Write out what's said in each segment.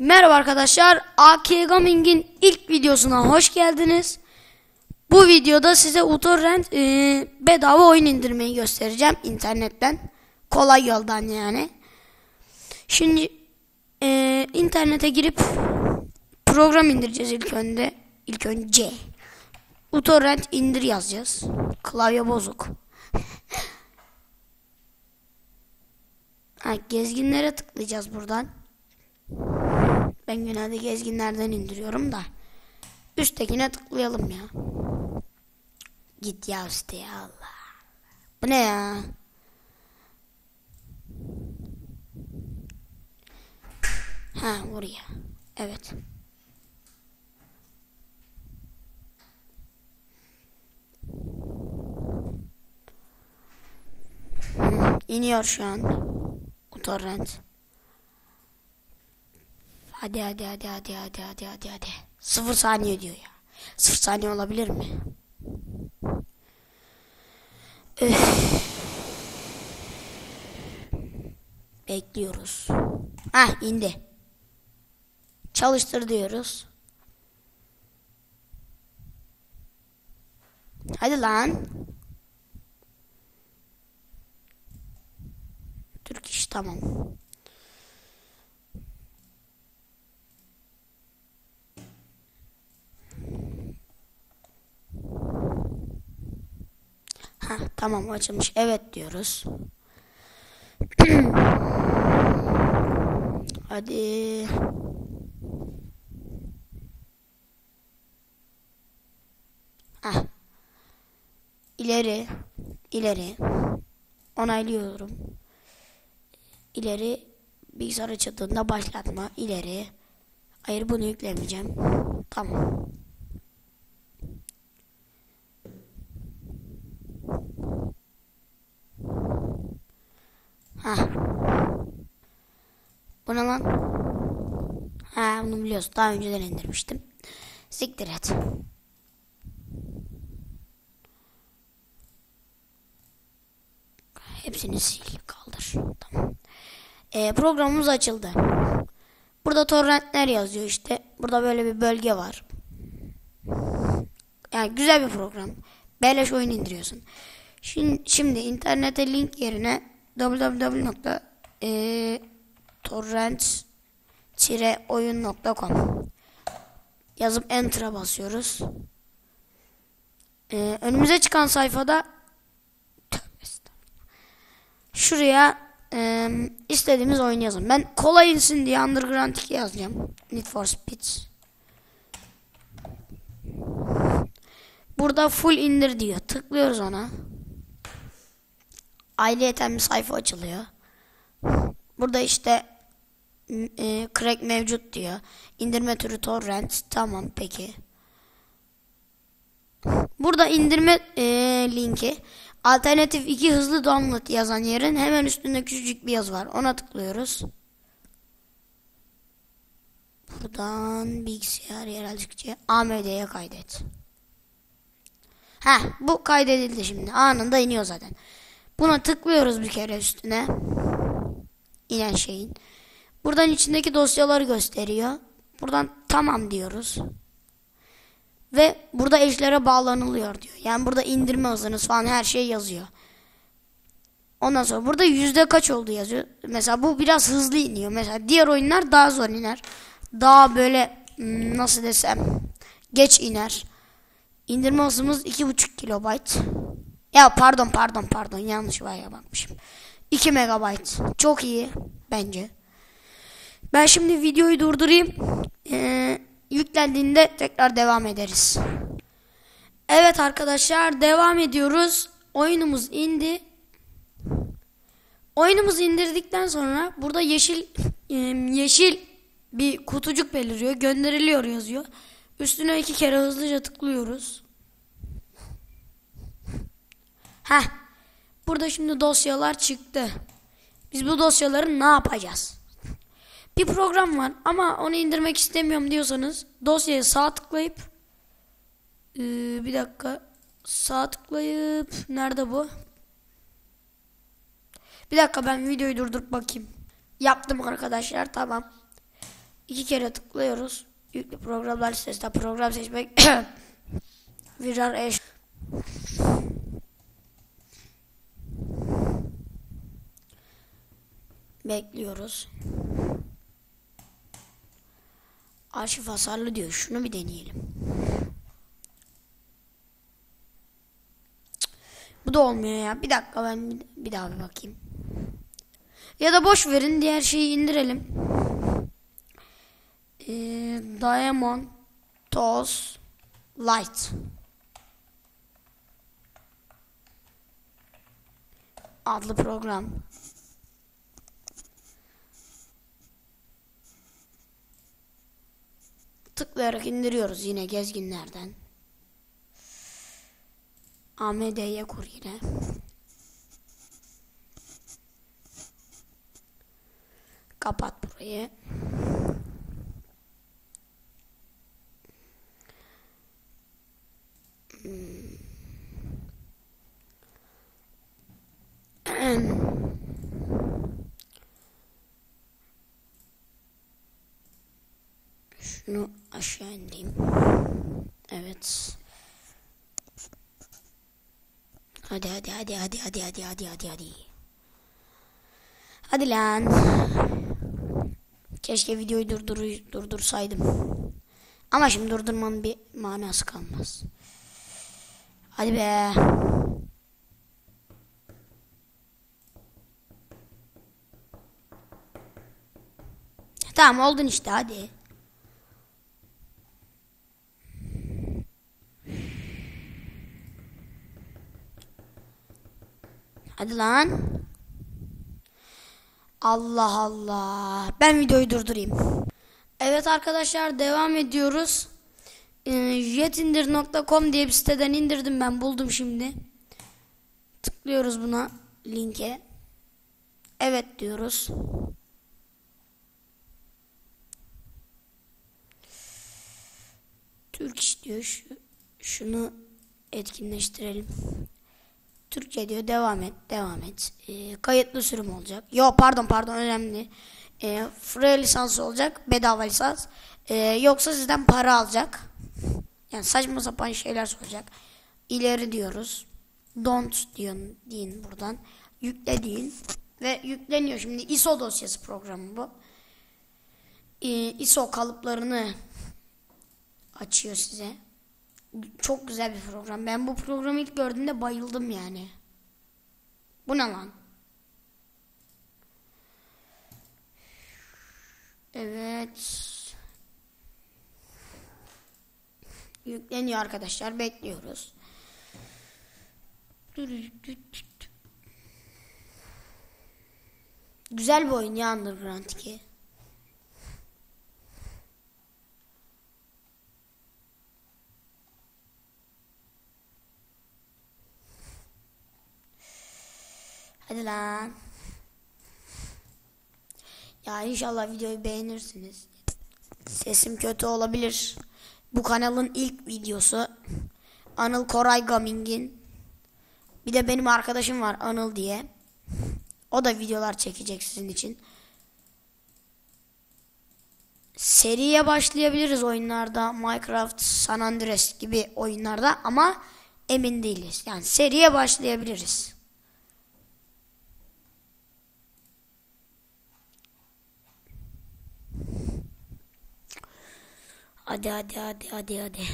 Merhaba arkadaşlar. AK Gaming'in ilk videosuna hoş geldiniz. Bu videoda size uTorrent e, bedava oyun indirmeyi göstereceğim internetten. Kolay yoldan yani. Şimdi e, internete girip program indireceğiz ilk önce. İlk önce uTorrent indir yazacağız. Klavye bozuk. ha, gezginlere tıklayacağız buradan. Ben genelde gezginlerden indiriyorum da. Üsttekine tıklayalım ya. Git ya üstte ya Allah. Bu ne ya? Ha oraya. Evet. Hı, İniyor şu an. Utorrent. Hadi hadi hadi hadi hadi hadi hadi hadi. Sıfır saniye diyor ya. Sıfır saniye olabilir mi? Bekliyoruz. Ah indi. Çalıştır diyoruz. Hadi lan. Türk iş tamam. Ha tamam açılmış. Evet diyoruz. Hadi. Ah. İleri. ileri. Onaylıyorum. İleri bilgisayar açıldığında başlatma. ileri. Hayır bunu yüklemeyeceğim. Tamam. Ha. Bu ne lan? Ha bunu biliyorsun. Daha önceden indirmiştim. Siktir et. Hepsini sil. Kaldır. Tamam. Ee, programımız açıldı. Burada torrentler yazıyor işte. Burada böyle bir bölge var. Yani güzel bir program. Beleş oyun indiriyorsun. Şimdi, şimdi internete link yerine www.torrent-oyun.com yazıp enter'a basıyoruz. Ee, önümüze çıkan sayfada şuraya e, istediğimiz oyun yazın. Ben kolay insin diye Underground 2 yazacağım. Need for Speed. Burada full indir diyor. Tıklıyoruz ona. Ayrıyeten bir sayfa açılıyor. Burada işte e, crack mevcut diyor. İndirme türü torrent. Tamam peki. Burada indirme e, linki. Alternatif 2 hızlı download yazan yerin hemen üstünde küçücük bir yazı var. Ona tıklıyoruz. Buradan bilgisayar yerelcikçe AMD'ye kaydet. Ha bu kaydedildi şimdi. Anında iniyor zaten. Buna tıklıyoruz bir kere üstüne. İnen şeyin. Buradan içindeki dosyaları gösteriyor. Buradan tamam diyoruz. Ve burada eşlere bağlanılıyor diyor. Yani burada indirme hızınız falan her şey yazıyor. Ondan sonra burada yüzde kaç oldu yazıyor. Mesela bu biraz hızlı iniyor. Mesela diğer oyunlar daha zor iner. Daha böyle hmm, nasıl desem geç iner. İndirme hızımız 2.5 kilobayt. Ya pardon pardon pardon yanlış vaya bakmışım. 2 megabayt. Çok iyi bence. Ben şimdi videoyu durdurayım. Ee, yüklendiğinde tekrar devam ederiz. Evet arkadaşlar devam ediyoruz. Oyunumuz indi. Oyunumuzu indirdikten sonra burada yeşil yeşil bir kutucuk beliriyor. Gönderiliyor yazıyor. Üstüne iki kere hızlıca tıklıyoruz. Heh. Burada şimdi dosyalar çıktı. Biz bu dosyaları ne yapacağız? Bir program var ama onu indirmek istemiyorum diyorsanız dosyaya sağ tıklayıp ee, bir dakika sağ tıklayıp nerede bu? Bir dakika ben videoyu durdurup bakayım. Yaptım arkadaşlar tamam. iki kere tıklıyoruz. Yüklü programlar listesinden program seçmek. Virar eş. Bekliyoruz. Arşiv hasarlı diyor. Şunu bir deneyelim. Bu da olmuyor ya. Bir dakika ben bir, daha bir bakayım. Ya da boş verin. Diğer şeyi indirelim. Ee, Diamond Toz Light. adlı program. Tıklayarak indiriyoruz yine gezginlerden. AMD'ye kur yine. Kapat burayı. Şunu aşağı indireyim. Evet. Hadi hadi hadi hadi hadi hadi hadi hadi hadi. Hadi lan. Keşke videoyu durdur durdursaydım. Ama şimdi durdurmanın bir manası kalmaz. Hadi be. Tamam oldun işte hadi. Hadi lan. Allah Allah. Ben videoyu durdurayım. Evet arkadaşlar devam ediyoruz. Ee, jetindir.com diye bir siteden indirdim ben buldum şimdi. Tıklıyoruz buna linke. Evet diyoruz. Türk iş diyor. Şu, şunu etkinleştirelim. Türkçe diyor devam et devam et. E, kayıtlı sürüm olacak. Yo pardon pardon önemli. E, free lisans olacak bedava lisans. E, yoksa sizden para alacak. Yani saçma sapan şeyler soracak. İleri diyoruz. Don't diyorsun deyin buradan. Yükle deyin. Ve yükleniyor şimdi ISO dosyası programı bu. E, ISO kalıplarını açıyor size. Çok güzel bir program. Ben bu programı ilk gördüğümde bayıldım yani. Bu ne lan? Evet. Yükleniyor arkadaşlar. Bekliyoruz. Güzel bir oyun ya Underground 2. Hadi lan. Ya inşallah videoyu beğenirsiniz. Sesim kötü olabilir. Bu kanalın ilk videosu. Anıl Koray Gaming'in. Bir de benim arkadaşım var Anıl diye. O da videolar çekecek sizin için. Seriye başlayabiliriz oyunlarda. Minecraft, San Andreas gibi oyunlarda ama emin değiliz. Yani seriye başlayabiliriz. Hadi hadi hadi hadi hadi.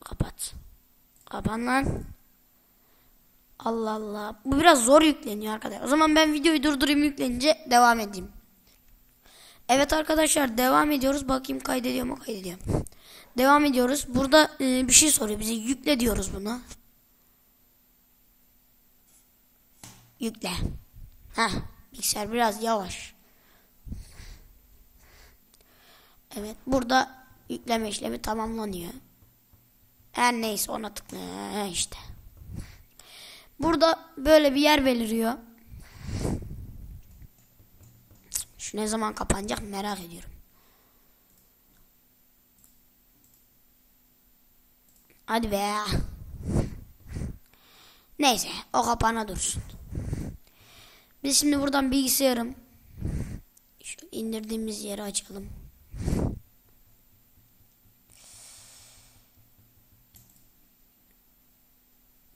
Kapat. Kapan lan. Allah Allah. Bu biraz zor yükleniyor arkadaşlar. O zaman ben videoyu durdurayım yüklenince devam edeyim. Evet arkadaşlar devam ediyoruz. Bakayım kaydediyor mu kaydediyor. Devam ediyoruz. Burada e, bir şey soruyor bize. Yükle diyoruz buna. Yükle. Heh. Bilgisayar biraz yavaş. Evet burada yükleme işlemi tamamlanıyor. Her neyse ona tıklıyor işte. Burada böyle bir yer beliriyor. Şu ne zaman kapanacak merak ediyorum. Hadi be. Neyse o kapana dursun. Biz şimdi buradan bilgisayarım Şu indirdiğimiz yeri açalım.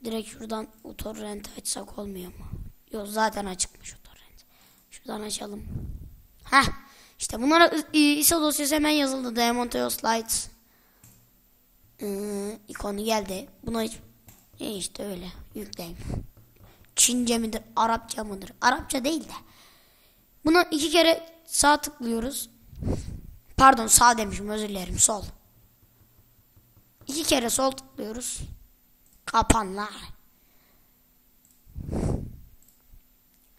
Direkt şuradan utorrent açsak olmuyor mu? Yok zaten açıkmış utorrent. Şuradan açalım. Heh. İşte bunlara ISO dosyası hemen yazıldı. Diamond Slides ee, ikonu geldi. Buna hiç e işte öyle yükleyin. Çince midir, Arapça mıdır? Arapça değil de. Buna iki kere sağ tıklıyoruz. Pardon sağ demişim özür dilerim sol. İki kere sol tıklıyoruz. Kapanlar.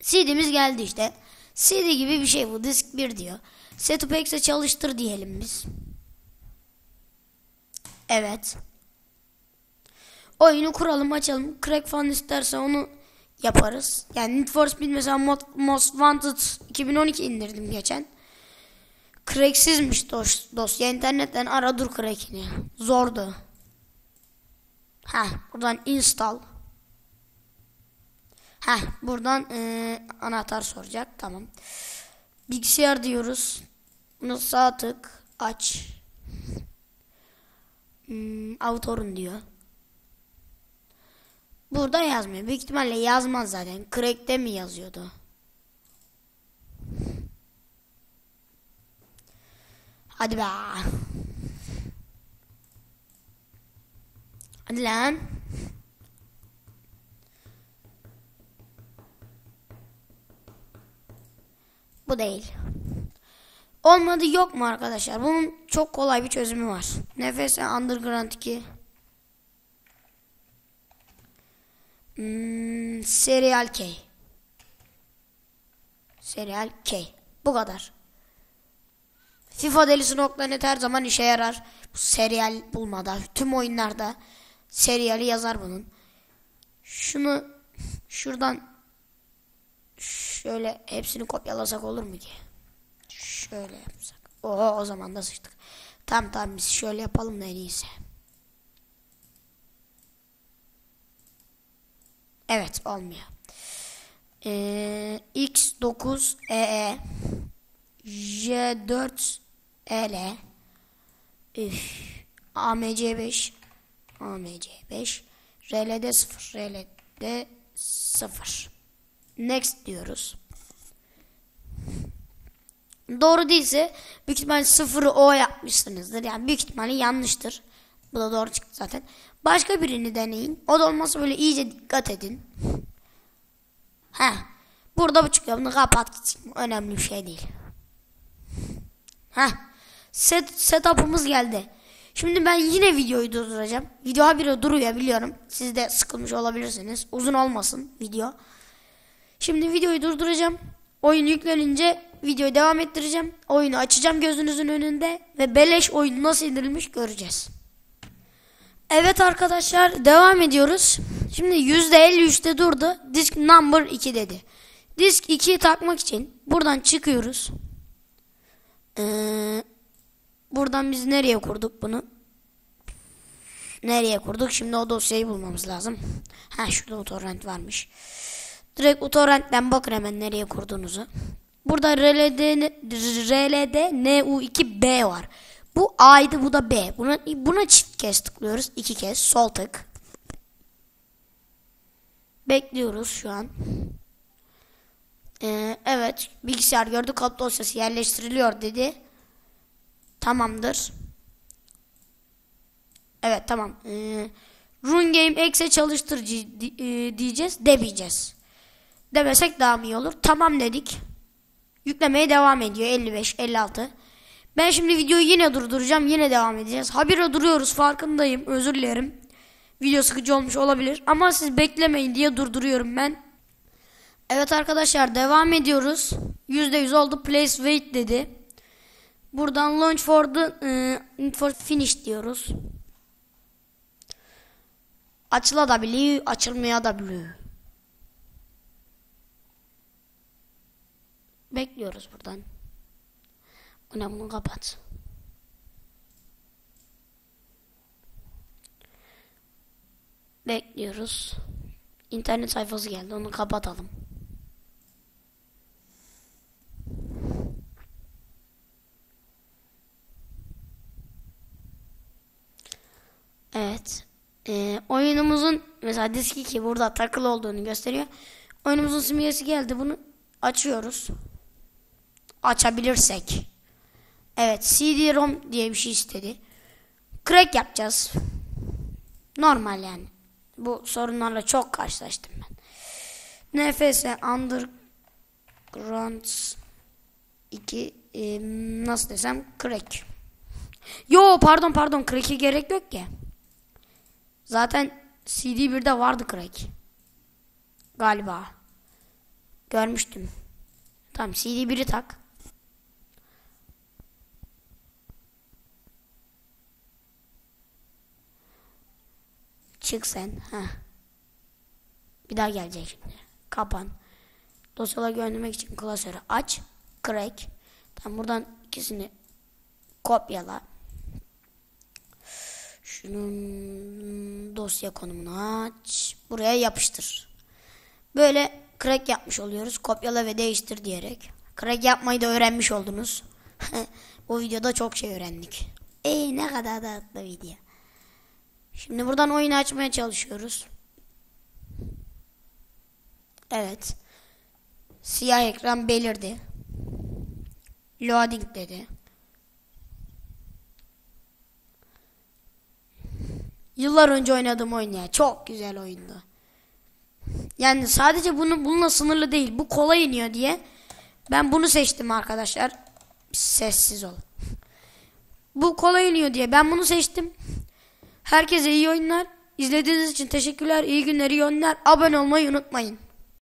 CD'miz geldi işte. CD gibi bir şey bu. Disk 1 diyor. Setup X'e çalıştır diyelim biz. Evet. Oyunu kuralım açalım. Crack falan isterse onu yaparız. Yani Need for Speed mesela Most Wanted 2012 indirdim geçen. Cracksizmiş dos dosya. İnternetten ara dur crack'ini. Zordu. Ha, buradan install. Ha, buradan e, anahtar soracak. Tamam. Bilgisayar diyoruz. Bunu sağ tık aç. Hmm, autorun diyor. Burada yazmıyor. Büyük ihtimalle yazmaz zaten. Crack'te mi yazıyordu? Hadi be. Hadi lan. Bu değil. Olmadı yok mu arkadaşlar? Bunun çok kolay bir çözümü var. Nefes Underground 2. Hmm, Serial K. Serial K. Bu kadar. FIFA delisi.net her zaman işe yarar. Bu serial bulmada. Tüm oyunlarda seriali yazar bunun. Şunu şuradan şöyle hepsini kopyalasak olur mu ki? Şöyle yapsak. Oho o zaman da sıçtık. Tamam tamam biz şöyle yapalım da en iyisi. Evet olmuyor. Ee, X9 EE J4 EL Üf, AMC5 AMC5 RLD 0 RLD 0 Next diyoruz. Doğru değilse büyük ihtimalle sıfırı O yapmışsınızdır. Yani büyük ihtimalle yanlıştır. Bu da doğru çıktı zaten. Başka birini deneyin. O da olmazsa böyle iyice dikkat edin. Heh. Burada bu çıkıyor. Bunu kapat gitsin. Önemli bir şey değil. Heh. Set, setup'ımız geldi. Şimdi ben yine videoyu durduracağım. Video habire duruyor biliyorum. Siz de sıkılmış olabilirsiniz. Uzun olmasın video. Şimdi videoyu durduracağım. Oyun yüklenince videoyu devam ettireceğim. Oyunu açacağım gözünüzün önünde ve beleş oyun nasıl indirilmiş göreceğiz. Evet arkadaşlar devam ediyoruz. Şimdi %53'te durdu. Disk number 2 dedi. Disk 2'yi takmak için buradan çıkıyoruz. Ee, buradan biz nereye kurduk bunu? Nereye kurduk? Şimdi o dosyayı bulmamız lazım. Ha şurada torrent varmış. Direkt utorrent'ten bakın hemen nereye kurduğunuzu. Burada RLD, RLD NU2B var. Bu A'ydı bu da B. Buna, buna çift kez tıklıyoruz. iki kez sol tık. Bekliyoruz şu an. Ee, evet bilgisayar gördü kod dosyası yerleştiriliyor dedi. Tamamdır. Evet tamam. Ee, Run Game X'e çalıştır e, diyeceğiz demeyeceğiz. Demesek daha iyi olur? Tamam dedik. Yüklemeye devam ediyor 55 56. Ben şimdi videoyu yine durduracağım. Yine devam edeceğiz. Habire duruyoruz farkındayım. Özür dilerim. Video sıkıcı olmuş olabilir. Ama siz beklemeyin diye durduruyorum ben. Evet arkadaşlar devam ediyoruz. %100 oldu. Place wait dedi. Buradan launch for the uh, for finish diyoruz. Açılabiliyor, açılmayabiliyor. Bekliyoruz buradan. Buna bunu kapat. Bekliyoruz. İnternet sayfası geldi. Onu kapatalım. Evet. Ee, oyunumuzun mesela diski ki burada takılı olduğunu gösteriyor. Oyunumuzun simgesi geldi. Bunu açıyoruz. Açabilirsek. Evet CD-ROM diye bir şey istedi. Crack yapacağız. Normal yani. Bu sorunlarla çok karşılaştım ben. NFS Underground 2 e, nasıl desem crack. Yo pardon pardon crack'e gerek yok ki. Zaten CD1'de vardı crack. Galiba. Görmüştüm. Tamam CD1'i tak. Çık sen. Heh. Bir daha gelecek şimdi. Kapan. Dosyaları göndermek için klasörü aç. Crack. Tamam buradan ikisini kopyala. Şunun dosya konumunu aç. Buraya yapıştır. Böyle crack yapmış oluyoruz. Kopyala ve değiştir diyerek. Crack yapmayı da öğrenmiş oldunuz. Bu videoda çok şey öğrendik. Ey ne kadar tatlı video. Şimdi buradan oyunu açmaya çalışıyoruz. Evet. Siyah ekran belirdi. Loading dedi. Yıllar önce oynadığım oyun ya. Çok güzel oyundu. Yani sadece bunu bununla sınırlı değil. Bu kolay iniyor diye. Ben bunu seçtim arkadaşlar. Sessiz ol. Bu kolay iniyor diye ben bunu seçtim. Herkese iyi oyunlar. İzlediğiniz için teşekkürler. İyi günler, iyi oyunlar. Abone olmayı unutmayın.